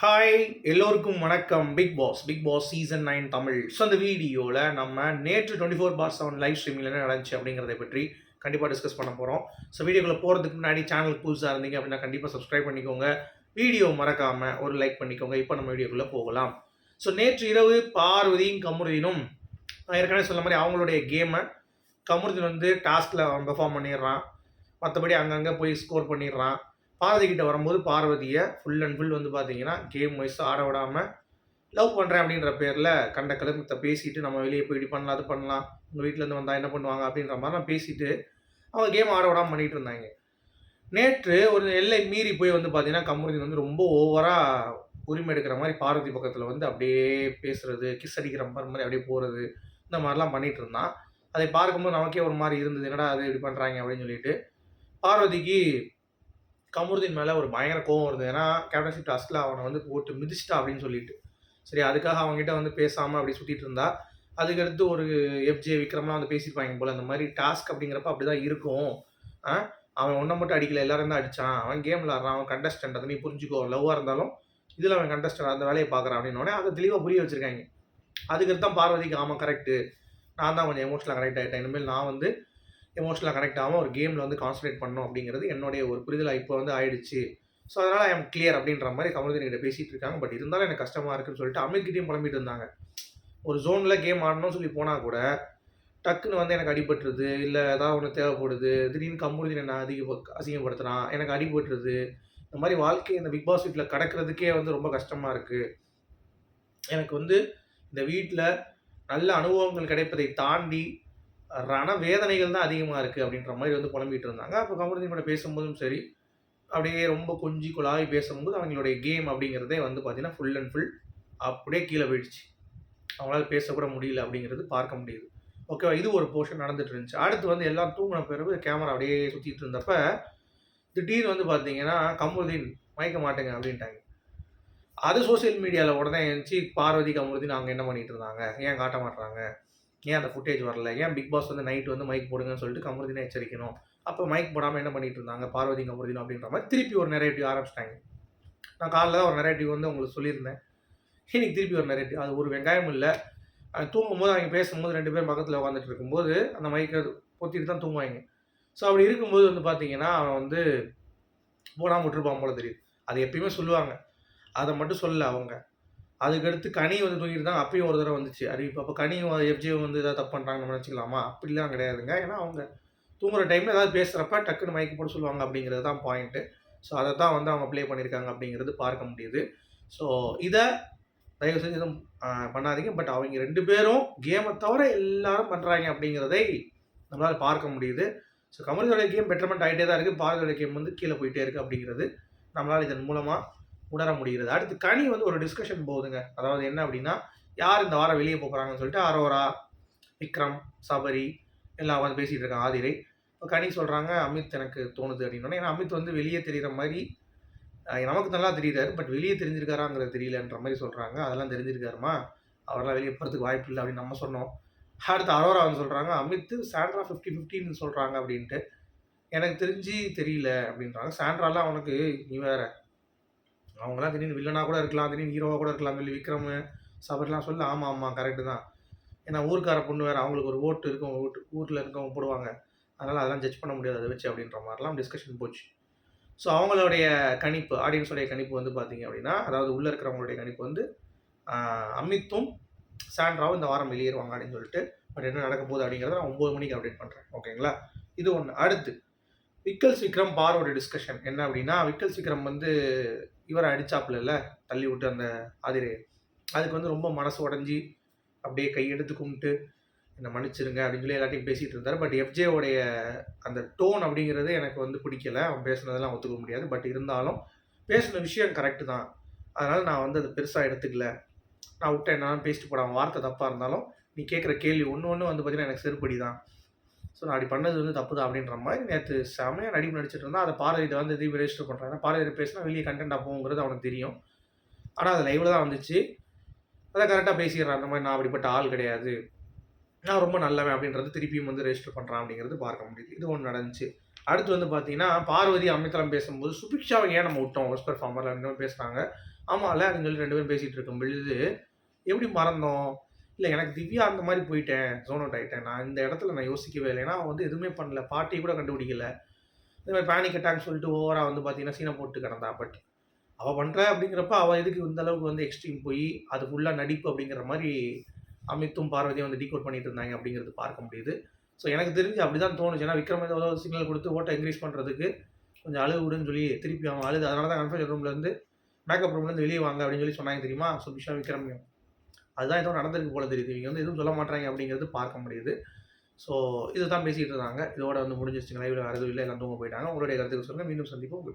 Hi எல்லோருக்கும் வணக்கம். Bigg Boss Bigg Boss season nine Tamil. So அந்த வீடியோவில் நம்ம நேற்று twenty four by seven live ஸ்ட்ரீமில் என்ன நடந்துச்சு அப்படிங்கிறத பற்றி கண்டிப்பாக டிஸ்கஸ் பண்ண போகிறோம் ஸோ வீடியோக்குள்ளே போகிறதுக்கு முன்னாடி சேனல் புதுசாக இருந்தீங்க அப்படின்னா கண்டிப்பாக சப்ஸ்கிரைப் பண்ணிக்கோங்க. வீடியோ மறக்காமல் ஒரு லைக் பண்ணிக்கோங்க. இப்போ நம்ம வீடியோக்குள்ளே போகலாம். ஸோ நேற்று இரவு பார்வதியும் கமருதீனும் ஏற்கனவே சொன்ன மாதிரி அவங்களுடைய கேமை கமருதீன் வந்து டாஸ்கில் அவன் பெர்ஃபார்ம் பண்ணிடுறான். மற்றபடி அங்கங்கே போய் ஸ்கோர் பண்ணிடுறான். பார்வதி கிட்ட வரும்போது பார்வதியை ஃபுல் அண்ட் ஃபுல் வந்து பார்த்தீங்கன்னா கேம் வைஸ் ஆட விடாமல் லவ் பண்ணுறேன் அப்படின்ற பேரில் கண்ட கலமத்தை பேசிட்டு நம்ம வெளியே போய் இப்படி பண்ணலாம் அது பண்ணலாம். உங்கள் வீட்டிலேருந்து வந்தால் என்ன பண்ணுவாங்க அப்படின்ற மாதிரிலாம் பேசிட்டு அவங்க கேம் ஆட விடாமல் பண்ணிகிட்டு இருந்தாங்க. நேற்று ஒரு எல்லை மீறி போய் வந்து பார்த்தீங்கன்னா கமருதீன் வந்து ரொம்ப ஓவராக உரிமை எடுக்கிற மாதிரி பார்வதி பக்கத்தில் வந்து அப்படியே பேசுறது கிஸ் அடிக்கிற மாதிரி மாதிரி அப்படியே போகிறது இந்த மாதிரிலாம் பண்ணிகிட்டு இருந்தான். அதை பார்க்கும்போது நமக்கே ஒரு மாதிரி இருந்தது. என்னடா அது இப்படி பண்ணுறாங்க அப்படின்னு சொல்லிட்டு பார்வதிக்கு கமருதீன் மேலே ஒரு பயங்கர கோவம் வருது. ஏன்னா கேப்டன்ஷிப் டாஸ்கில் அவனை வந்து போட்டு மிதிச்சிட்டா அப்படின்னு சொல்லிட்டு. சரி அதுக்காக அவங்ககிட்ட வந்து பேசாமல் அப்படி சுற்றிட்டு இருந்தா அதுக்கடுத்து ஒரு எஃப்ஜே விக்ரம்லாம் வந்து பேசியிருப்பாங்க போல் அந்த மாதிரி டாஸ்க் அப்படிங்கிறப்ப அப்படி தான் இருக்கும். ஆ? அவன் ஒன்றை மட்டும் அடிக்கல எல்லாரும் தான் அடித்தான் அவன் கேம் விளாட்றான் அவன் கண்டஸ்டன்ட் அதை நீ புரிஞ்சுக்கோ லவ்வாக இருந்தாலும் இதில் அவன் கண்டஸ்டன்ட் அந்த வேலையை பார்க்குறான் அப்படின்னோடனே அதை தெளிவாக புரிய வச்சுருக்காங்க. அதுக்கடுத்து தான் பார்வதிக்கு ஆமாம் கரெக்டு நான் தான் கொஞ்சம் எமோஷனலாக கனெக்ட் ஆகிட்டேன் இனிமேல் நான் வந்து எமோஷனலாக கனெக்ட் ஆகும் ஒரு கேமில் வந்து கான்சன்ட்ரேட் பண்ணணும் அப்படிங்கிறது என்னுடைய ஒரு புரிதலாக இப்போ வந்து ஆயிடுச்சு. ஸோ அதனால் ஐ எம் கிளியர் அப்படின்ற மாதிரி கமருதீன் கிட்ட பேசிகிட்டு இருக்காங்க. பட் இருந்தாலும் எனக்கு கஷ்டமாக இருக்குன்னு சொல்லிட்டு அமித்கிட்டையும் புலம்பிட்டு இருந்தாங்க. ஒரு ஜோனில் கேம் ஆடணும்னு சொல்லி போனால் கூட டக்குன்னு வந்து எனக்கு அடிபட்டுருது. இல்லை ஏதாவது ஒன்று தேவைப்படுது. திடீர்னு கமருதீன் என்ன அதிக அசிங்கப்படுத்துகிறான் எனக்கு அடிபட்டுருது. இந்த மாதிரி வாழ்க்கை இந்த பிக் பாஸ் வீட்டில் கிடக்கிறதுக்கே வந்து ரொம்ப கஷ்டமாக இருக்குது எனக்கு வந்து இந்த வீட்டில் நல்ல அனுபவங்கள் கிடைப்பதை தாண்டி ரண வேதனைகள் தான் அதிகமாக இருக்குது அப்படின்ற மாதிரி வந்து புலம்பிகிட்டு இருந்தாங்க. அப்போ கமருதீனோட பேசும்போதும் சரி அப்படியே ரொம்ப கொஞ்சி குழாய் பேசும்போது அவங்களுடைய கேம் அப்படிங்கிறதே வந்து பார்த்தீங்கன்னா ஃபுல் அண்ட் ஃபுல் அப்படியே கீழே போயிடுச்சு. அவங்களால பேசக்கூட முடியல அப்படிங்கிறது பார்க்க முடியுது. ஓகேவா இது ஒரு போர்ஷன் நடந்துட்டு இருந்துச்சு. அடுத்து வந்து எல்லாம் தூங்கின பிறகு கேமரா அப்படியே சுற்றிட்டு இருந்தப்ப திடீர்னு வந்து பார்த்தீங்கன்னா கமருதீன் மயக்க மாட்டேங்க அப்படின்ட்டாங்க. அது சோசியல் மீடியாவில் உடனே எழுந்துச்சு பார்வதி கமருதீன் அவங்க என்ன பண்ணிட்டு இருந்தாங்க? ஏன் காட்ட மாட்டுறாங்க ஏன் அந்த ஃபுட்டேஜ் வரல? ஏன் பிக் பாஸ் வந்து நைட் வந்து மைக் போடுங்கன்னு சொல்லிட்டு கமருதினை எச்சரிக்கணும். அப்போ மைக் போடாமல் என்ன பண்ணிட்டு இருந்தாங்க? பார்வதி கமருதினம் அப்படின்ற மாதிரி திருப்பி ஒரு நெரேட்டிவ் ஆரம்பிச்சிட்டாங்க. நான் காலைல தான் ஒரு நெரேட்டிவ் வந்து உங்களுக்கு சொல்லியிருந்தேன். இன்னைக்கு திருப்பி ஒரு நெரேட்டிவ் அது ஒரு வெங்காயம் இல்லை. அது தூங்கும்போது அவங்க பேசும்போது ரெண்டு பேரும் பக்கத்தில் உட்காந்துட்டு இருக்கும்போது அந்த மைக்கை பொத்திட்டு தான் தூங்குவாங்க. ஸோ அப்படி இருக்கும்போது வந்து பார்த்தீங்கன்னா அவன் வந்து போடாமல் விட்டுருப்பான் போல தெரியுது. அது எப்பயுமே சொல்லுவாங்க. அதை மட்டும் சொல்லலை அவங்க. அதுக்கடுத்து கனி வந்து தூங்கிட்டு தான் அப்பயும் ஒரு தடவை வந்துச்சு. அறிவிப்பு. அப்போ கனியும் எஃப்ஜியும் வந்து ஏதாவது தப்பு பண்ணுறாங்க நம்ம நினச்சிக்கலாமா? அப்படிலாம் கிடையாதுங்க. ஏன்னா அவங்க தூங்குற டைமில் ஏதாவது பேசுகிறப்ப டக்குன்னு மைக்கு போட்டு சொல்லுவாங்க அப்படிங்கிறது தான் பாயிண்ட்டு ஸோ அதை தான் வந்து அவங்க ப்ளே பண்ணியிருக்காங்க அப்படிங்கிறது பார்க்க முடியுது. ஸோ இதை தயவு செஞ்சு எதுவும் பண்ணாதீங்க. பட் அவங்க ரெண்டு பேரும் கேமை தவிர எல்லாரும் பண்ணுறாங்க அப்படிங்கிறதை நம்மளால் பார்க்க முடியுது. ஸோ கமலிதோட கேம் பெட்டர்மெண்ட் ஆகிட்டே தான் இருக்குது பாரதியோட கேம் வந்து கீழே போயிட்டே இருக்குது அப்படிங்கிறது நம்மளால் இதன் மூலமாக உணர முடிகிறது. அடுத்து கனி வந்து ஒரு டிஸ்கஷன் போகுதுங்க. அதாவது என்ன அப்படின்னா யார் இந்த வாரம் வெளியே போகிறாங்கன்னு சொல்லிட்டு அரோரா விக்ரம் சபரி எல்லாம் வந்து பேசிகிட்டு இருக்காங்க ஆதிரை. இப்போ கனி சொல்கிறாங்க அமித் எனக்கு தோணுது அப்படின்னா ஏன்னா அமித் வந்து வெளியே தெரிகிற மாதிரி நமக்கு நல்லா தெரியுறாரு பட் வெளியே தெரிஞ்சிருக்காராங்கிறது தெரியலன்ற மாதிரி சொல்கிறாங்க அதெல்லாம் தெரிஞ்சிருக்காருமா? அவரெல்லாம் வெளியே போகிறதுக்கு வாய்ப்பு இல்லை அப்படின்னு நம்ம சொன்னோம். அடுத்து அரோரா வந்து சொல்கிறாங்க அமித் சாண்ட்ரா ஃபிஃப்டி ஃபிஃப்டின்னு சொல்கிறாங்க அப்படின்ட்டு. எனக்கு தெரிஞ்சு தெரியல அப்படின்றாங்க. சாண்ட்ராலாம் அவனுக்கு நீ வேற அவங்களாம் திடீர்னு வில்லனாக கூட இருக்கலாம் திடீர்னு ஹீரோவாக கூட இருக்கலாம் சொல்லி விக்ரம் சபர்லாம் சொல்ல ஆமாம் ஆமாம் கரெக்டு தான். ஏன்னா ஊருக்கார பொண்ணு வேறு அவங்களுக்கு ஒரு ஓட்டு இருக்கும் ஓட்டு ஊரில் இருக்கவங்க போடுவாங்க. அதனால் அதெல்லாம் ஜட்ஜ் பண்ண முடியாது அதை வச்சு அப்படின்ற மாதிரிலாம் டிஸ்கஷன் போச்சு. ஸோ அவங்களுடைய கணிப்பு ஆடியன்ஸோடைய கணிப்பு வந்து பார்த்தீங்க அப்படின்னா அதாவது உள்ளே இருக்கிறவங்களுடைய கணிப்பு வந்து அமித்தும் சாண்ட்ராவும் இந்த வாரம் வெளியேறுவாங்க அப்படின்னு சொல்லிட்டு பட் என்ன நடக்க போகுது அப்படிங்கிறத நான் ஒம்பது மணிக்கு அப்டேட் பண்ணுறேன் ஓகேங்களா இது ஒன்று அடுத்து விக்கல் விக்ரம் பாரோட டிஸ்கஷன் என்ன அப்படின்னா விக்கல் விக்ரம் வந்து இவரை அடிச்சாப்புல தள்ளி விட்டு அந்த ஆதிரை. அதுக்கு வந்து ரொம்ப மனசு உடஞ்சி அப்படியே கையெடுத்து கும்பிட்டு என்னை மன்னிச்சிருங்க அப்படின்னு சொல்லி எல்லாத்தையும் பேசிகிட்டு இருந்தார். பட் எஃப்ஜேவோடைய அந்த டோன் அப்படிங்கிறது எனக்கு வந்து பிடிக்கல. அவன் பேசுனதெல்லாம் ஒத்துக்க முடியாது. பட் இருந்தாலும் பேசின விஷயம் கரெக்டு தான். அதனால் நான் வந்து அது பெருசாக எடுத்துக்கல. நான் விட்டேன். என்னாலும் பேசிட்டு போடாமல் வார்த்தை தப்பாக இருந்தாலும் நீ கேட்குற கேள்வி ஒன்று ஒன்று வந்து பார்த்தீங்கன்னா எனக்கு செருப்படி தான் ஸோ நான் அப்படி பண்ணது வந்து தப்பு தான் அப்படின்ற மாதிரி நேற்று செமையாக நடிப்பு நடிச்சிட்டு இருந்தால் அதை பாரதியிட்ட வந்து திருப்பி ரெஜிஸ்டர் பண்ணுறாங்க பார்வதிட்ட பேசினா வெளியே கண்டென்ட் போகுங்கிறது அவனுக்கு தெரியும். ஆனால் அது லைவில் தான் வந்துச்சு. அதை கரெக்டாக பேசிடுறான் அந்த மாதிரி நான் அப்படிப்பட்ட ஆள் கிடையாது. நான் ரொம்ப நல்லவன் அப்படின்றது திருப்பியும் வந்து ரெஜிஸ்டர் பண்ணுறான் அப்படிங்கிறது பார்க்க முடியுது. இது ஒன்று நடந்துச்சு. அடுத்து வந்து பார்த்தீங்கன்னா பார்வதி அமித்தலம் பேசும்போது சுபிக்ஷாவை ஏன் நம்ம விட்டோம்? ஒஸ்ட் பெர்ஃபார்மர் அப்படின்னு பேசுகிறாங்க ஆமாம்ல அப்படின்னு சொல்லி ரெண்டு பேரும் பேசிகிட்டு இருக்கும் பொழுது எப்படி மறந்தோம்? இல்லை எனக்கு திவ்யா அந்த மாதிரி போயிட்டேன் ஜோன் அவுட் ஆகிட்டேன் நான் இந்த இடத்துல நான் யோசிக்கவே இல்லை. ஏன்னா அவன் வந்து எதுவுமே பண்ணல. பாட்டியை கூட கண்டுபிடிக்கல. இந்த மாதிரி பேனிக் அட்டாக் சொல்லிட்டு ஓவராக வந்து பார்த்தீங்கன்னா சீனை போட்டு கிடந்தா. பட் அவள் பண்ணுற அப்படிங்கிறப்ப அவள் எதுக்கு இந்த அளவுக்கு வந்து எக்ஸ்ட்ரீம் போய் அது ஃபுல்லாக நடிப்பு அப்படிங்கிற மாதிரி அமித்தும் பார்வதியும் வந்து டீகோட் பண்ணிட்டு இருந்தாங்க அப்படிங்கிறது பார்க்க முடியுது. ஸோ எனக்கு தெரிஞ்சு அப்படி தான் தோணுச்சு. ஏன்னா விக்ரம் ஏதோ சிக்னல் கொடுத்து ஓட்டை இன்க்ரீஸ் பண்ணுறதுக்கு கொஞ்சம் அழுகு விடுன்னு சொல்லி திருப்பி அவன் அழுது. அதனால தான் கன்ஃபர்ஷன் ரூம்லேருந்து மேக்கப் ரூம்லேருந்து வெளியே வாங்க அப்படின்னு சொல்லி சொன்னாங்க தெரியுமா? சுபிஷா விக்ரமையும் அதுதான் ஏதோ நடந்திருக்கு போல தெரியுது. இவங்க வந்து எதுவும் சொல்ல மாட்டாங்க அப்படிங்கிறது பார்க்க முடியுது. ஸோ இதுதான் பேசிகிட்டு இருந்தாங்க. இதோட வந்து முடிஞ்சிருச்சுங்க. லைவில் வேறு எதுவும் இல்லை. எல்லாம் தூங்க போயிட்டாங்க. உங்களுடைய கருத்துக்கு சொல்லுங்கள் மீண்டும் சந்திப்போம்.